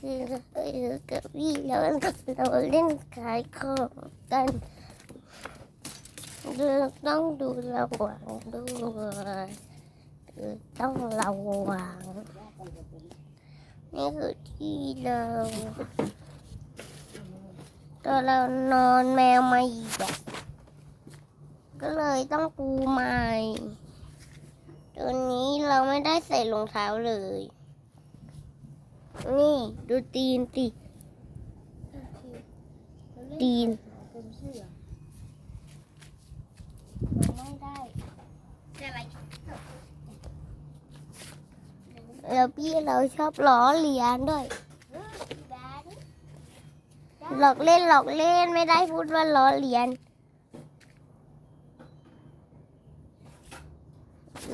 คือคือกับพี่แล้วเราเล่นขายของกันต้องดูระวังด้วยคือต้องระวังนี่คือที่เราตอนเรานอนแมวมาอีกก็เลยต้องปูใหม่ตัวนี้เราไม่ได้ใส่รองเท้าเลย นี่ ดูตีนติตีนเป็นเสื้อไม่ได้แล้วพี่เราชอบล้อเลียนด้วย หลอกเล่นหลอกเล่นไม่ได้พูดว่าล้อเลียน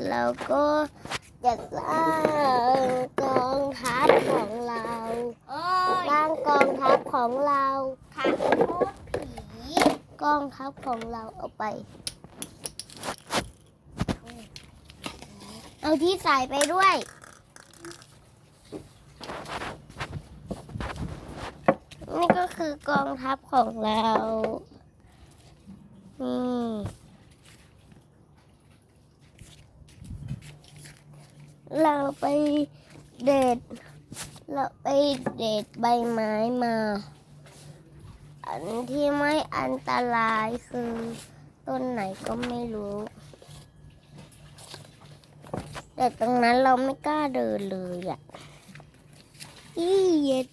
แล้วก็จะสร้างกองทัพของเรา โอ้ย สร้างกองทัพ ของเราขาดโทษผีกองทัพของเราเอาไป เอาที่ใส่ไปด้วยนี่ก็คือกองทัพของเรานี่เราไปเด็ด เราไปเด็ดใบไม้มา อันที่ไม่อันตรายคือ ต้นไหนก็ไม่รู้ แต่ตรงนั้นเราไม่กล้าเดินเลยอะอีเย็ด